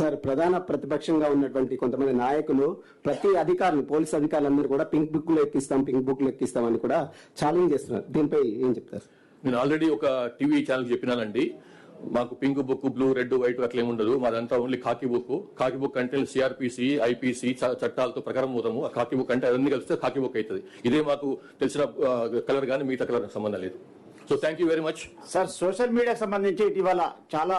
Sir ప్రధాన ప్రతిపక్షంగా ఉన్నటువంటి కొంతమంది నాయకులు ప్రతి అధికారులు పోలీస్ అధికారులందరూ కూడా పింక్ బుక్లో ఎక్కిస్తాం పింక్ బుక్లో ఎక్కిస్తాం అని కూడా ఛాలెంజ్ చేస్తున్నారు. దీనిపై ఏం చెప్తారు? నేను ఆల్రెడీ ఒక టీవీ ఛానల్ చెప్పినానండి. మాకు pink book blue red white అట్లా ఏమి ఉండదు. మాదంతా only khaki book khaki book అంటే సిఆర్పిసి ఐపీసీ చట్టాలతో ప్రకారం పోతాము. ఆ కాకి బుక్ అంటే అవన్నీ కలిస్తే కాకి బుక్ అవుతుంది ఇదే మాకు తెలిసిన కలర్ కానీ మిగతా కలర్ సంబంధం లేదు. So thank you very much sir social మీడియాకి సంబంధించి ఇటీవల చాలా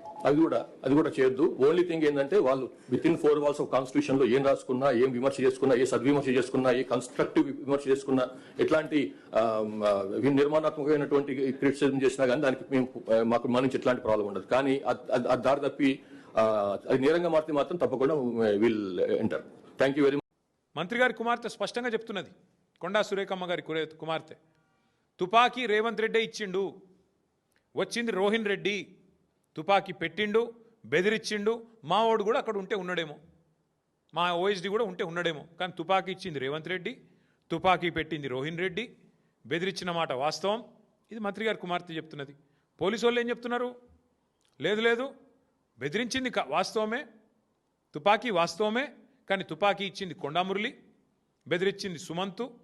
అది కూడా అది కూడా చేయొద్దు. ఓన్లీ థింగ్ ఏంటంటే వాళ్ళు within four walls of కాన్స్టిట్యూషన్లో ఏం రాసుకున్నా ఏం విమర్శ చేసుకున్నా ఏ సద్విమర్శ చేసుకున్నా ఏ కన్స్ట్రక్టివ్ విమర్శ చేసుకున్నా ఎట్లాంటి నిర్మాణాత్మకమైనటువంటి క్రిటిసిజం చేసినా కానీ దానికి మేము మాకు మన నుంచి ఎట్లాంటి ప్రాబ్లం ఉండదు. కానీ అది దారి తప్పి అది నేరంగా మారితే మాత్రం తప్పకుండా will enter thank you very much మంత్రి గారి కుమార్తె స్పష్టంగా చెప్తున్నది. కొండా సురేఖమ్మ గారి కుమార్తె. తుపాకీ రేవంత్ రెడ్డే ఇచ్చిండు. వచ్చింది రోహిన్ రెడ్డి. తుపాకీ పెట్టిండు బెదిరిచ్చిండు మావోడు కూడా అక్కడ ఉంటే ఉన్నాడేమో. మా ఓఎస్డి కూడా ఉంటే ఉన్నాడేమో. కానీ తుపాకీ ఇచ్చింది రేవంత్ రెడ్డి తుపాకీ పెట్టింది రోహిన్ రెడ్డి బెదిరించిన మాట వాస్తవం. ఇది మంత్రి గారి కుమార్తె చెప్తున్నది. పోలీసు వాళ్ళు ఏం చెప్తున్నారు? లేదు లేదు బెదిరించింది వాస్తవమే. తుపాకీ వాస్తవమే కానీ తుపాకీ ఇచ్చింది కొండామురళి బెదిరించింది సుమంతు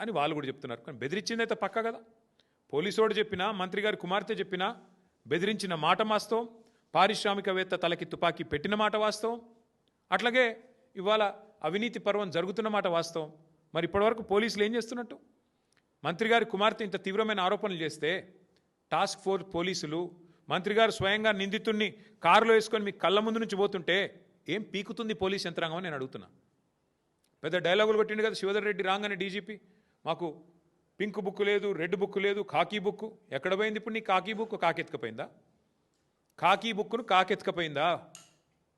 అని వాళ్ళు కూడా చెప్తున్నారు. కానీ బెదిరించింది అయితే పక్క కదా? పోలీసోడు చెప్పినా మంత్రి గారి కుమార్తె చెప్పినా బెదిరించిన మాట వాస్తవం పారిశ్రామికవేత్త తలకి తుపాకీ పెట్టిన మాట వాస్తవం అట్లాగే ఇవాళ అవినీతి పర్వం జరుగుతున్న మాట వాస్తవం మరి ఇప్పటివరకు పోలీసులు ఏం చేస్తున్నట్టు? మంత్రి గారి కుమార్తె ఇంత తీవ్రమైన ఆరోపణలు చేస్తే టాస్క్ ఫోర్స్ పోలీసులు మంత్రి గారు స్వయంగా నిందితుడిని కారులో వేసుకొని మీ కళ్ళ ముందు నుంచి పోతుంటే ఏం పీకుతుంది పోలీస్ యంత్రాంగం? అని నేను అడుగుతున్నా. పెద్ద డైలాగులు కొట్టిండు కదా శివధర్ రెడ్డి రాగానే డీజీపీ. మాకు పింక్ బుక్ లేదు రెడ్ బుక్ లేదు కాకీ బుక్. ఎక్కడ పోయింది ఇప్పుడు నీ కాకీ బుక్? కాకెత్తుకపోయిందా? కాకీ బుక్ను కాకెత్తుకపోయిందా?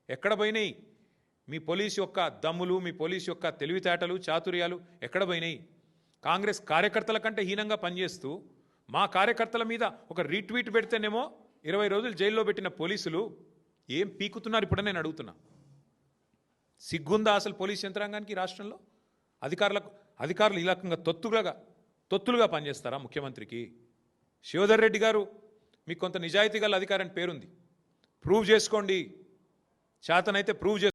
ఎక్కడ పోయినాయి? మీ పోలీస్ యొక్క దమ్ములు మీ పోలీస్ యొక్క తెలివితేటలు చాతుర్యాలు ఎక్కడ పోయినాయి? కాంగ్రెస్ కార్యకర్తల కంటే హీనంగా పనిచేస్తూ మా కార్యకర్తల మీద ఒక రీట్వీట్ పెడితేనేమో ఇరవై రోజులు జైల్లో పెట్టిన పోలీసులు ఏం పీకుతున్నారు ఇప్పుడు నేను అడుగుతున్నా. సిగ్గుందా అసలు పోలీస్ యంత్రాంగానికి రాష్ట్రంలో? అధికారులకు అధికారులు ఈ రకంగా తొత్తుగా తొత్తులుగా పనిచేస్తారా ముఖ్యమంత్రికి? శివధర్ రెడ్డి గారు మీకు కొంత నిజాయితీ గల అధికారి అని పేరుంది. ప్రూవ్ చేసుకోండి. చేతనైతే ప్రూవ్ చే